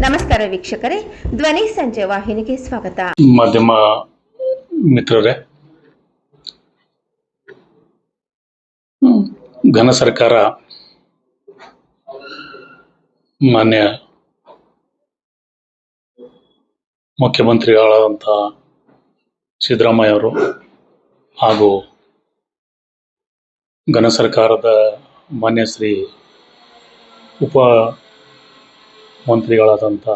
ನಮಸ್ಕಾರ ವೀಕ್ಷಕರೇ, ಧ್ವನಿ ಸಂಜೆ ವಾಹಿನಿಗೆ ಸ್ವಾಗತ ಮಾಧ್ಯಮ ಮಿತ್ರರೇ. ಘನ ಸರ್ಕಾರ ಮಾನ್ಯ ಮುಖ್ಯಮಂತ್ರಿಗಳಾದಂಥ ಸಿದ್ದರಾಮಯ್ಯ ಅವರು ಹಾಗೂ ಘನ ಸರ್ಕಾರದ ಮಾನ್ಯ ಶ್ರೀ ಉಪ ಮಂತ್ರಿಗಳಾದಂಥ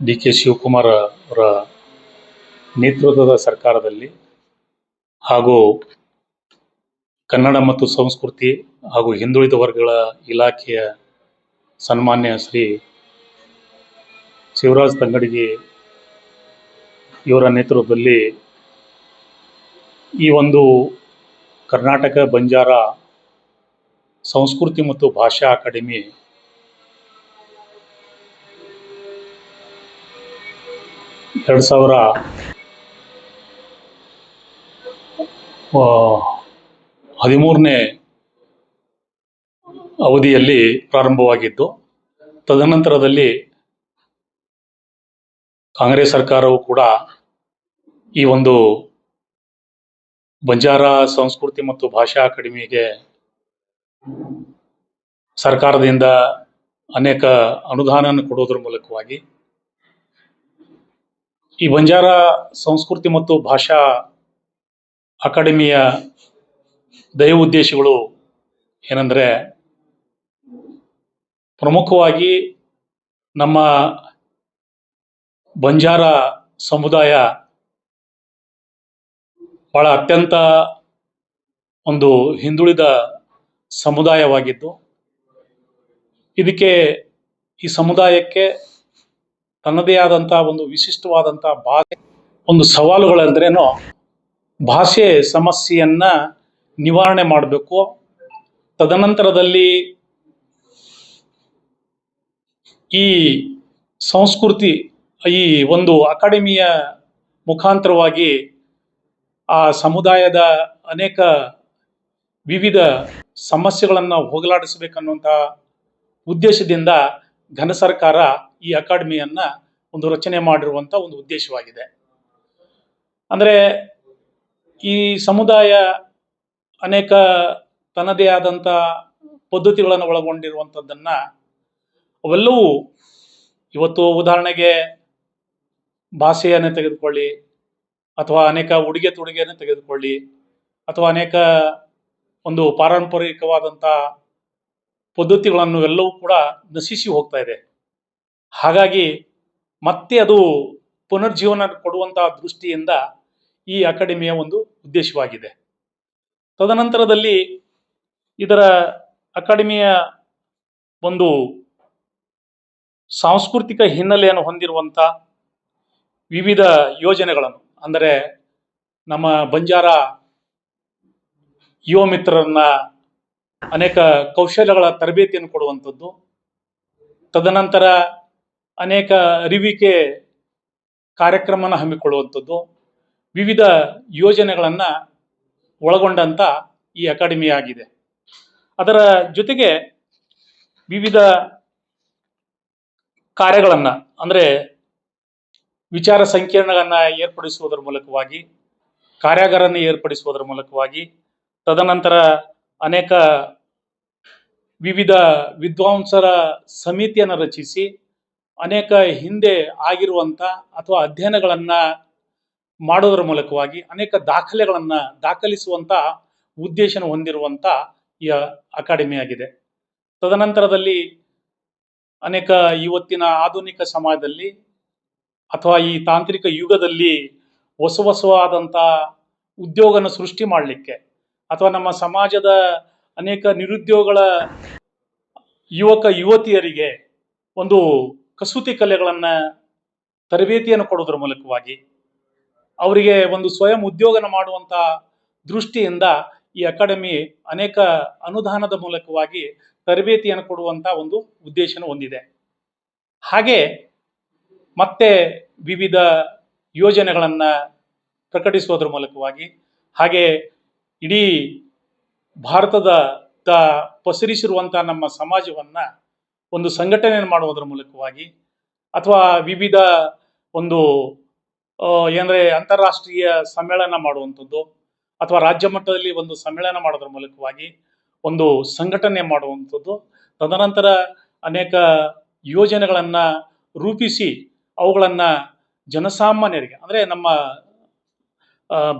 ಡಿ ಕೆ ಶಿವಕುಮಾರ್ ಅವರ ನೇತೃತ್ವದ ಸರ್ಕಾರದಲ್ಲಿ ಹಾಗೂ ಕನ್ನಡ ಮತ್ತು ಸಂಸ್ಕೃತಿ ಹಾಗೂ ಹಿಂದುಳಿದ ವರ್ಗಗಳ ಇಲಾಖೆಯ ಸನ್ಮಾನ್ಯ ಶ್ರೀ ಶಿವರಾಜ್ ತಂಗಡಿಗೆ ಇವರ ನೇತೃತ್ವದಲ್ಲಿ ಈ ಒಂದು ಕರ್ನಾಟಕ ಬಂಜಾರ ಸಂಸ್ಕೃತಿ ಮತ್ತು ಭಾಷಾ ಅಕಾಡೆಮಿ ಎರಡು ಸಾವಿರ. ಹದಿಮೂರನೇ ಅವಧಿಯಲ್ಲಿ ಪ್ರಾರಂಭವಾಗಿದ್ದು, ತದನಂತರದಲ್ಲಿ ಕಾಂಗ್ರೆಸ್ ಸರ್ಕಾರವು ಕೂಡ ಈ ಒಂದು ಬಂಜಾರ ಸಂಸ್ಕೃತಿ ಮತ್ತು ಭಾಷಾ ಅಕಾಡೆಮಿಗೆ ಸರ್ಕಾರದಿಂದ ಅನೇಕ ಅನುದಾನವನ್ನು ಕೊಡೋದ್ರ ಮೂಲಕವಾಗಿ ಈ ಬಂಜಾರ ಸಂಸ್ಕೃತಿ ಮತ್ತು ಭಾಷಾ ಅಕಾಡೆಮಿಯ ದಯ ಉದ್ದೇಶಗಳು ಏನಂದ್ರೆ ಪ್ರಮುಖವಾಗಿ ನಮ್ಮ ಬಂಜಾರ ಸಮುದಾಯ ಬಹಳ ಅತ್ಯಂತ ಒಂದು ಹಿಂದುಳಿದ ಸಮುದಾಯವಾಗಿದ್ದು, ಇದಕ್ಕೆ ಈ ಸಮುದಾಯಕ್ಕೆ ತನ್ನದೇ ಆದಂಥ ಒಂದು ವಿಶಿಷ್ಟವಾದಂಥ ಭಾಷೆ, ಒಂದು ಸವಾಲುಗಳಂದ್ರೇನು ಭಾಷೆ ಸಮಸ್ಯೆಯನ್ನ ನಿವಾರಣೆ ಮಾಡಬೇಕು. ತದನಂತರದಲ್ಲಿ ಈ ಸಂಸ್ಕೃತಿ, ಈ ಒಂದು ಅಕಾಡೆಮಿಯ ಮುಖಾಂತರವಾಗಿ ಆ ಸಮುದಾಯದ ಅನೇಕ ವಿವಿಧ ಸಮಸ್ಯೆಗಳನ್ನು ಹೋಗಲಾಡಿಸಬೇಕನ್ನುವಂಥ ಉದ್ದೇಶದಿಂದ ಘನ ಸರ್ಕಾರ ಈ ಅಕಾಡೆಮಿಯನ್ನು ಒಂದು ರಚನೆ ಮಾಡಿರುವಂಥ ಒಂದು ಉದ್ದೇಶವಾಗಿದೆ. ಅಂದರೆ ಈ ಸಮುದಾಯ ಅನೇಕ ತನ್ನದೇ ಆದಂಥ ಪದ್ಧತಿಗಳನ್ನು ಒಳಗೊಂಡಿರುವಂಥದ್ದನ್ನ ಅವೆಲ್ಲವೂ ಇವತ್ತು ಉದಾಹರಣೆಗೆ ಭಾಷೆಯನ್ನೇ ತೆಗೆದುಕೊಳ್ಳಿ, ಅಥವಾ ಅನೇಕ ಉಡುಗೆ ತೊಡುಗೆಯನ್ನು ತೆಗೆದುಕೊಳ್ಳಿ, ಅಥವಾ ಅನೇಕ ಒಂದು ಪಾರಂಪರಿಕವಾದಂಥ ಪದ್ಧತಿಗಳನ್ನು ಎಲ್ಲವೂ ಕೂಡ ನಶಿಸಿ ಹೋಗ್ತಾ ಇದೆ. ಹಾಗಾಗಿ ಮತ್ತೆ ಅದು ಪುನರ್ಜೀವನ ಕೊಡುವಂತಹ ದೃಷ್ಟಿಯಿಂದ ಈ ಅಕಾಡೆಮಿಯ ಒಂದು ಉದ್ದೇಶವಾಗಿದೆ. ತದನಂತರದಲ್ಲಿ ಇದರ ಅಕಾಡೆಮಿಯ ಒಂದು ಸಾಂಸ್ಕೃತಿಕ ಹಿನ್ನೆಲೆಯನ್ನು ಹೊಂದಿರುವಂಥ ವಿವಿಧ ಯೋಜನೆಗಳನ್ನು, ಅಂದರೆ ನಮ್ಮ ಬಂಜಾರ ಯುವ ಮಿತ್ರರನ್ನ ಅನೇಕ ಕೌಶಲ್ಯಗಳ ತರಬೇತಿಯನ್ನು ಕೊಡುವಂಥದ್ದು, ತದನಂತರ ಅನೇಕ ಅರಿವಿಕೆ ಕಾರ್ಯಕ್ರಮನ ಹಮ್ಮಿಕೊಳ್ಳುವಂಥದ್ದು, ವಿವಿಧ ಯೋಜನೆಗಳನ್ನು ಒಳಗೊಂಡಂಥ ಈ ಅಕಾಡೆಮಿ ಆಗಿದೆ. ಅದರ ಜೊತೆಗೆ ವಿವಿಧ ಕಾರ್ಯಗಳನ್ನು, ಅಂದರೆ ವಿಚಾರ ಸಂಕೀರ್ಣಗಳನ್ನ ಏರ್ಪಡಿಸುವುದರ ಮೂಲಕವಾಗಿ ಕಾರ್ಯಾಗಾರವನ್ನು ಏರ್ಪಡಿಸುವುದರ ಮೂಲಕವಾಗಿ, ತದನಂತರ ಅನೇಕ ವಿವಿಧ ವಿದ್ವಾಂಸರ ಸಮಿತಿಯನ್ನು ರಚಿಸಿ ಅನೇಕ ಹಿಂದೆ ಆಗಿರುವಂಥ ಅಥವಾ ಅಧ್ಯಯನಗಳನ್ನು ಮಾಡೋದ್ರ ಮೂಲಕವಾಗಿ ಅನೇಕ ದಾಖಲೆಗಳನ್ನು ದಾಖಲಿಸುವಂಥ ಉದ್ದೇಶನ ಹೊಂದಿರುವಂಥ ಈ ಅಕಾಡೆಮಿ ಆಗಿದೆ. ತದನಂತರದಲ್ಲಿ ಅನೇಕ ಇವತ್ತಿನ ಆಧುನಿಕ ಸಮಾಜದಲ್ಲಿ ಅಥವಾ ಈ ತಾಂತ್ರಿಕ ಯುಗದಲ್ಲಿ ಹೊಸ ಹೊಸವಾದಂಥ ಉದ್ಯೋಗನ ಸೃಷ್ಟಿ ಮಾಡಲಿಕ್ಕೆ ಅಥವಾ ನಮ್ಮ ಸಮಾಜದ ಅನೇಕ ನಿರುದ್ಯೋಗಗಳ ಯುವಕ ಯುವತಿಯರಿಗೆ ಒಂದು ಕಸೂತಿ ಕಲೆಗಳನ್ನು ತರಬೇತಿಯನ್ನು ಕೊಡೋದ್ರ ಮೂಲಕವಾಗಿ ಅವರಿಗೆ ಒಂದು ಸ್ವಯಂ ಉದ್ಯೋಗನ ಮಾಡುವಂತ ದೃಷ್ಟಿಯಿಂದ ಈ ಅಕಾಡೆಮಿ ಅನೇಕ ಅನುದಾನದ ಮೂಲಕವಾಗಿ ತರಬೇತಿಯನ್ನು ಕೊಡುವಂತ ಒಂದು ಉದ್ದೇಶನ ಹೊಂದಿದೆ. ಹಾಗೆ ಮತ್ತೆ ವಿವಿಧ ಯೋಜನೆಗಳನ್ನ ಪ್ರಕಟಿಸುವುದರ ಮೂಲಕವಾಗಿ ಹಾಗೆ ಇಡೀ ಭಾರತದ ತ ಪಸರಿಸಿರುವಂಥ ನಮ್ಮ ಸಮಾಜವನ್ನ ಒಂದು ಸಂಘಟನೆಯನ್ನು ಮಾಡುವುದರ ಮೂಲಕವಾಗಿ ಅಥವಾ ವಿವಿಧ ಒಂದು ಏನಂದರೆ ಅಂತಾರಾಷ್ಟ್ರೀಯ ಸಮ್ಮೇಳನ ಮಾಡುವಂಥದ್ದು ಅಥವಾ ರಾಜ್ಯ ಮಟ್ಟದಲ್ಲಿ ಒಂದು ಸಮ್ಮೇಳನ ಮಾಡೋದ್ರ ಮೂಲಕವಾಗಿ ಒಂದು ಸಂಘಟನೆ ಮಾಡುವಂಥದ್ದು. ತದನಂತರ ಅನೇಕ ಯೋಜನೆಗಳನ್ನ ರೂಪಿಸಿ ಅವುಗಳನ್ನ ಜನಸಾಮಾನ್ಯರಿಗೆ, ಅಂದ್ರೆ ನಮ್ಮ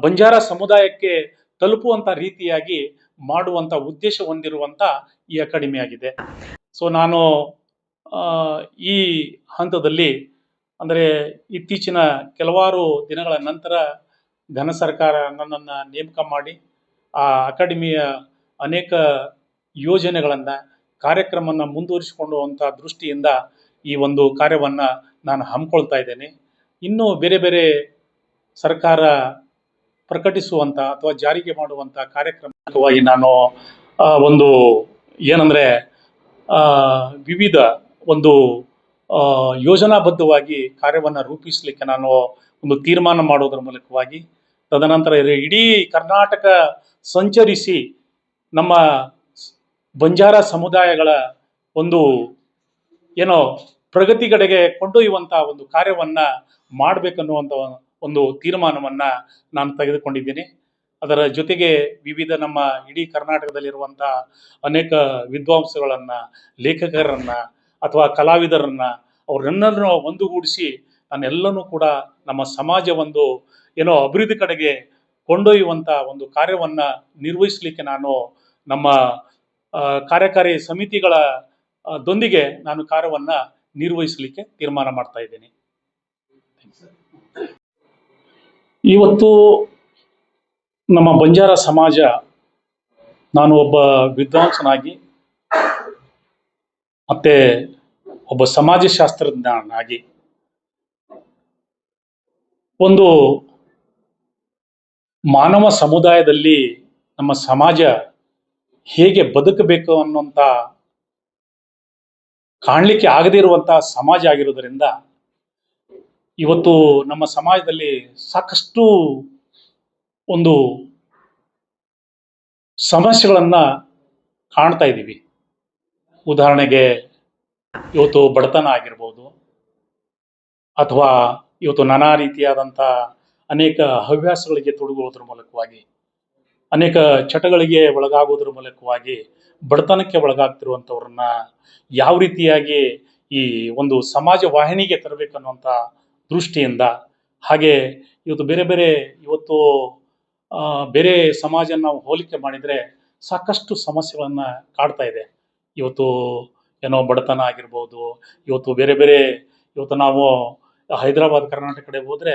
ಬಂಜಾರ ಸಮುದಾಯಕ್ಕೆ ತಲುಪುವಂತ ರೀತಿಯಾಗಿ ಮಾಡುವಂತ ಉದ್ದೇಶ ಹೊಂದಿರುವಂಥ ಈ ಅಕಾಡೆಮಿ ಆಗಿದೆ. ಸೊ ನಾನು ಈ ಹಂತದಲ್ಲಿ, ಅಂದರೆ ಇತ್ತೀಚಿನ ಕೆಲವಾರು ದಿನಗಳ ನಂತರ ಘನ ಸರ್ಕಾರ ನನ್ನನ್ನು ನೇಮಕ ಮಾಡಿ, ಆ ಅಕಾಡೆಮಿಯ ಅನೇಕ ಯೋಜನೆಗಳನ್ನು, ಕಾರ್ಯಕ್ರಮವನ್ನು ಮುಂದುವರಿಸಿಕೊಂಡು ಅಂತ ದೃಷ್ಟಿಯಿಂದ ಈ ಒಂದು ಕಾರ್ಯವನ್ನು ನಾನು ಹಮ್ಮಿಕೊಳ್ತಾ ಇದ್ದೇನೆ. ಇನ್ನೂ ಬೇರೆ ಬೇರೆ ಸರ್ಕಾರ ಪ್ರಕಟಿಸುವಂಥ ಅಥವಾ ಜಾರಿಗೆ ಮಾಡುವಂಥ ಕಾರ್ಯಕ್ರಮವಾಗಿ ನಾನು ಒಂದು ಏನಂದರೆ ವಿವಿಧ ಒಂದು ಯೋಜನಾಬದ್ಧವಾಗಿ ಕಾರ್ಯವನ್ನು ರೂಪಿಸಲಿಕ್ಕೆ ನಾನು ಒಂದು ತೀರ್ಮಾನ ಮಾಡೋದ್ರ ಮೂಲಕವಾಗಿ, ತದನಂತರ ಇಡೀ ಕರ್ನಾಟಕ ಸಂಚರಿಸಿ ನಮ್ಮ ಬಂಜಾರ ಸಮುದಾಯಗಳ ಒಂದು ಏನೋ ಪ್ರಗತಿ ಕಡೆಗೆ ಕೊಂಡೊಯ್ಯುವಂಥ ಒಂದು ಕಾರ್ಯವನ್ನ ಮಾಡಬೇಕನ್ನುವಂಥ ಒಂದು ತೀರ್ಮಾನವನ್ನು ನಾನು ತೆಗೆದುಕೊಂಡಿದ್ದೀನಿ. ಅದರ ಜೊತೆಗೆ ವಿವಿಧ ನಮ್ಮ ಇಡೀ ಕರ್ನಾಟಕದಲ್ಲಿರುವಂಥ ಅನೇಕ ವಿದ್ವಾಂಸಗಳನ್ನ, ಲೇಖಕರನ್ನ ಅಥವಾ ಕಲಾವಿದರನ್ನ ಅವರನ್ನೆಲ್ಲರೂ ಒಂದುಗೂಡಿಸಿ ನಾನೆಲ್ಲನೂ ಕೂಡ ನಮ್ಮ ಸಮಾಜ ಒಂದು ಏನೋ ಅಭಿವೃದ್ಧಿ ಕಡೆಗೆ ಕೊಂಡೊಯ್ಯುವಂಥ ಒಂದು ಕಾರ್ಯವನ್ನ ನಿರ್ವಹಿಸಲಿಕ್ಕೆ ನಾನು ನಮ್ಮ ಕಾರ್ಯಕಾರಿ ಸಮಿತಿಗಳ ದೊಂದಿಗೆ ನಾನು ಕಾರ್ಯವನ್ನ ನಿರ್ವಹಿಸಲಿಕ್ಕೆ ತೀರ್ಮಾನ ಮಾಡ್ತಾ ಇದ್ದೇನೆ. ಇವತ್ತು ನಮ್ಮ ಬಂಜಾರ ಸಮಾಜ ನಾನು ಒಬ್ಬ ವಿದ್ವಾಂಸನಾಗಿ, ಮತ್ತೆ ಒಬ್ಬ ಸಮಾಜಶಾಸ್ತ್ರಜ್ಞನಾಗಿ ಒಂದು ಮಾನವ ಸಮುದಾಯದಲ್ಲಿ ನಮ್ಮ ಸಮಾಜ ಹೇಗೆ ಬದುಕಬೇಕು ಅನ್ನುವಂಥ ಕಾಣಲಿಕ್ಕೆ ಆಗದೇ ಇರುವಂತಹ ಸಮಾಜ ಆಗಿರೋದರಿಂದ ಇವತ್ತು ನಮ್ಮ ಸಮಾಜದಲ್ಲಿ ಸಾಕಷ್ಟು ಒಂದು ಸಮಸ್ಯೆಗಳನ್ನು ಕಾಣ್ತಾ ಇದ್ದೀವಿ. ಉದಾಹರಣೆಗೆ ಇವತ್ತು ಬಡತನ ಆಗಿರ್ಬೋದು, ಅಥವಾ ಇವತ್ತು ನಾನಾ ರೀತಿಯಾದಂಥ ಅನೇಕ ಹವ್ಯಾಸಗಳಿಗೆ ತೊಡಗುವುದರ ಮೂಲಕವಾಗಿ, ಅನೇಕ ಚಟಗಳಿಗೆ ಒಳಗಾಗೋದ್ರ ಮೂಲಕವಾಗಿ ಬಡತನಕ್ಕೆ ಒಳಗಾಗ್ತಿರುವಂಥವ್ರನ್ನ ಯಾವ ರೀತಿಯಾಗಿ ಈ ಒಂದು ಸಮಾಜ ವಾಹಿನಿಗೆ ತರಬೇಕನ್ನುವಂಥ ದೃಷ್ಟಿಯಿಂದ, ಹಾಗೆ ಇವತ್ತು ಬೇರೆ ಬೇರೆ ಇವತ್ತು ಬೇರೆ ಸಮಾಜ ನಾವು ಹೋಲಿಕೆ ಮಾಡಿದರೆ ಸಾಕಷ್ಟು ಸಮಸ್ಯೆಗಳನ್ನು ಕಾಡ್ತಾ ಇದೆ. ಇವತ್ತು ಏನೋ ಬಡತನ ಆಗಿರ್ಬೋದು, ಇವತ್ತು ಬೇರೆ ಬೇರೆ, ಇವತ್ತು ನಾವು ಹೈದರಾಬಾದ್, ಕರ್ನಾಟಕ ಕಡೆ ಹೋದರೆ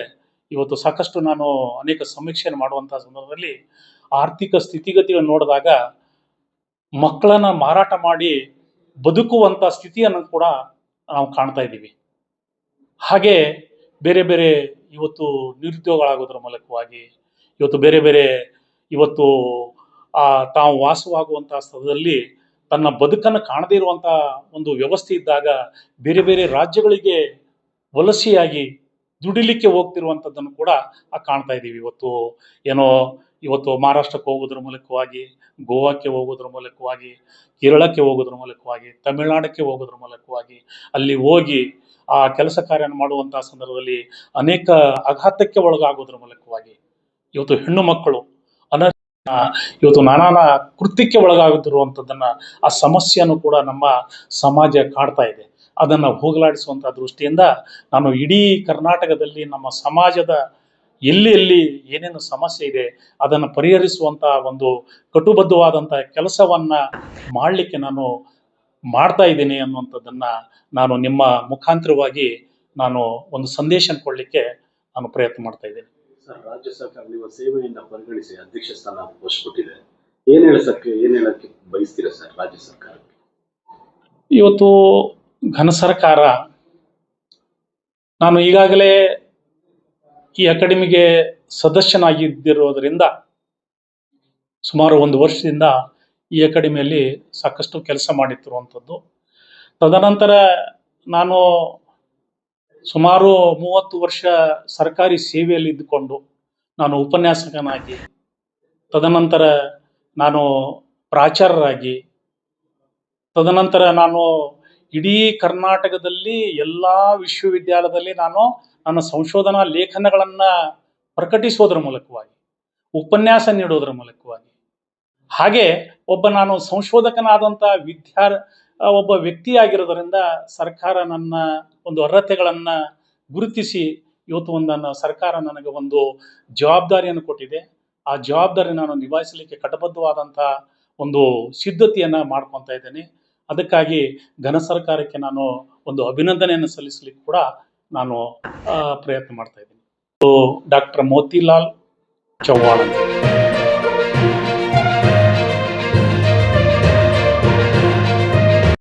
ಇವತ್ತು ಸಾಕಷ್ಟು ನಾನು ಅನೇಕ ಸಮೀಕ್ಷೆಯನ್ನು ಮಾಡುವಂಥ ಸಂದರ್ಭದಲ್ಲಿ ಆರ್ಥಿಕ ಸ್ಥಿತಿಗತಿಗಳನ್ನು ನೋಡಿದಾಗ ಮಕ್ಕಳನ್ನ ಮಾರಾಟ ಮಾಡಿ ಬದುಕುವಂಥ ಸ್ಥಿತಿಯನ್ನು ಕೂಡ ನಾವು ಕಾಣ್ತಾ ಇದ್ದೀವಿ. ಹಾಗೆ ಬೇರೆ ಬೇರೆ ಇವತ್ತು ನಿರುದ್ಯೋಗಗಳಾಗೋದ್ರ ಮೂಲಕವಾಗಿ ಇವತ್ತು ಬೇರೆ ಬೇರೆ ಇವತ್ತು ಆ ತಾವು ವಾಸವಾಗುವಂತಹ ಸ್ಥಳದಲ್ಲಿ ತನ್ನ ಬದುಕನ್ನು ಕಾಣದೇ ಇರುವಂಥ ಒಂದು ವ್ಯವಸ್ಥೆ ಇದ್ದಾಗ ಬೇರೆ ಬೇರೆ ರಾಜ್ಯಗಳಿಗೆ ವಲಸೆಯಾಗಿ ದುಡಿಲಿಕ್ಕೆ ಹೋಗ್ತಿರುವಂಥದ್ದನ್ನು ಕೂಡ ಆ ಕಾಣ್ತಾ ಇದ್ದೀವಿ. ಇವತ್ತು ಏನೋ ಇವತ್ತು ಮಹಾರಾಷ್ಟ್ರಕ್ಕೆ ಹೋಗೋದ್ರ ಮೂಲಕವಾಗಿ, ಗೋವಾಕ್ಕೆ ಹೋಗೋದ್ರ ಮೂಲಕವಾಗಿ, ಕೇರಳಕ್ಕೆ ಹೋಗೋದ್ರ ಮೂಲಕವಾಗಿ, ತಮಿಳುನಾಡಕ್ಕೆ ಹೋಗೋದ್ರ ಮೂಲಕವಾಗಿ, ಅಲ್ಲಿ ಹೋಗಿ ಆ ಕೆಲಸ ಕಾರ್ಯನ ಮಾಡುವಂತಹ ಸಂದರ್ಭದಲ್ಲಿ ಅನೇಕ ಆಘಾತಕ್ಕೆ ಒಳಗಾಗೋದ್ರ ಮೂಲಕವಾಗಿ ಇವತ್ತು ಹೆಣ್ಣು ಮಕ್ಕಳು ಅನ ಇವತ್ತು ನಾನಾ ಕೃತ್ಯಕ್ಕೆ ಒಳಗಾಗುತ್ತಿರುವಂಥದ್ದನ್ನ ಆ ಸಮಸ್ಯೆಯನ್ನು ಕೂಡ ನಮ್ಮ ಸಮಾಜ ಕಾಡ್ತಾ ಇದೆ. ಅದನ್ನು ಹೋಗಲಾಡಿಸುವಂಥ ದೃಷ್ಟಿಯಿಂದ ನಾನು ಇಡೀ ಕರ್ನಾಟಕದಲ್ಲಿ ನಮ್ಮ ಸಮಾಜದ ಎಲ್ಲಿ ಎಲ್ಲಿ ಏನೇನು ಸಮಸ್ಯೆ ಇದೆ, ಅದನ್ನು ಪರಿಹರಿಸುವಂಥ ಒಂದು ಕಟುಬದ್ಧವಾದಂಥ ಕೆಲಸವನ್ನ ಮಾಡಲಿಕ್ಕೆ ನಾನು ಮಾಡ್ತಾ ಇದ್ದೀನಿ ಅನ್ನುವಂಥದ್ದನ್ನ ನಾನು ನಿಮ್ಮ ಮುಖಾಂತರವಾಗಿ ನಾನು ಒಂದು ಸಂದೇಶ ಕೊಡಲಿಕ್ಕೆ ನಾನು ಪ್ರಯತ್ನ ಮಾಡ್ತಾ ಇದ್ದೀನಿ. ಸರ್, ರಾಜ್ಯ ಸರ್ಕಾರ ನಿಮ್ಮ ಸೇವೆಯನ್ನ ಪರಿಗಣಿಸಿ ಅಧ್ಯಕ್ಷ ಸ್ಥಾನ ವಶಪಟ್ಟಿದೆ ಏನ್ ಹೇಳಕ್ಕೆ ಏನ್ ಹೇಳಕ್ಕೆ ಬಯಸ್ತೀರಾ ಸರ್ ರಾಜ್ಯ ಸರ್ಕಾರಕ್ಕೆ? ಇವತ್ತು ಘನ ಸರ್ಕಾರ, ನಾನು ಈಗಾಗಲೇ ಈ ಅಕಾಡೆಮಿಗೆ ಸದಸ್ಯನಾಗಿದ್ದಿರೋದ್ರಿಂದ ಸುಮಾರು ಒಂದು ವರ್ಷದಿಂದ ಈ ಅಕಾಡೆಮಿಯಲ್ಲಿ ಸಾಕಷ್ಟು ಕೆಲಸ ಮಾಡಿತ್ತಿರುವಂಥದ್ದು. ತದನಂತರ ನಾನು ಸುಮಾರು ಮೂವತ್ತು ವರ್ಷ ಸರ್ಕಾರಿ ಸೇವೆಯಲ್ಲಿ ಇದ್ದುಕೊಂಡು ನಾನು ಉಪನ್ಯಾಸಕನಾಗಿ, ತದನಂತರ ನಾನು ಪ್ರಾಚಾರ್ಯರಾಗಿ, ತದನಂತರ ನಾನು ಇಡೀ ಕರ್ನಾಟಕದಲ್ಲಿ ಎಲ್ಲ ವಿಶ್ವವಿದ್ಯಾಲಯದಲ್ಲಿ ನಾನು ನನ್ನ ಸಂಶೋಧನಾ ಲೇಖನಗಳನ್ನು ಪ್ರಕಟಿಸೋದ್ರ ಮೂಲಕವಾಗಿ, ಉಪನ್ಯಾಸ ನೀಡೋದ್ರ ಮೂಲಕವಾಗಿ. ಹಾಗೆ ಒಬ್ಬ ನಾನು ಸಂಶೋಧಕನಾದಂಥ ವಿದ್ಯಾರ್, ಒಬ್ಬ ವ್ಯಕ್ತಿಯಾಗಿರೋದರಿಂದ ಸರ್ಕಾರ ನನ್ನ ಒಂದು ಅರ್ಹತೆಗಳನ್ನು ಗುರುತಿಸಿ ಇವತ್ತು ಒಂದನ್ನು ಸರ್ಕಾರ ನನಗೆ ಒಂದು ಜವಾಬ್ದಾರಿಯನ್ನು ಕೊಟ್ಟಿದೆ. ಆ ಜವಾಬ್ದಾರಿ ನಾನು ನಿಭಾಯಿಸಲಿಕ್ಕೆ ಕಟಬದ್ಧವಾದಂಥ ಒಂದು ಸಿದ್ಧತೆಯನ್ನು ಮಾಡ್ಕೊತಾ ಇದ್ದೇನೆ. ಅದಕ್ಕಾಗಿ ಘನ ಸರ್ಕಾರಕ್ಕೆ ನಾನು ಒಂದು ಅಭಿನಂದನೆಯನ್ನು ಸಲ್ಲಿಸಲಿಕ್ಕೆ ಕೂಡ ನಾನು ಪ್ರಯತ್ನ ಮಾಡ್ತಾ ಇದ್ದೀನಿ. ಡಾಕ್ಟರ್ ಮೋತಿಲಾಲ್ ಚೌಹಾಣ್.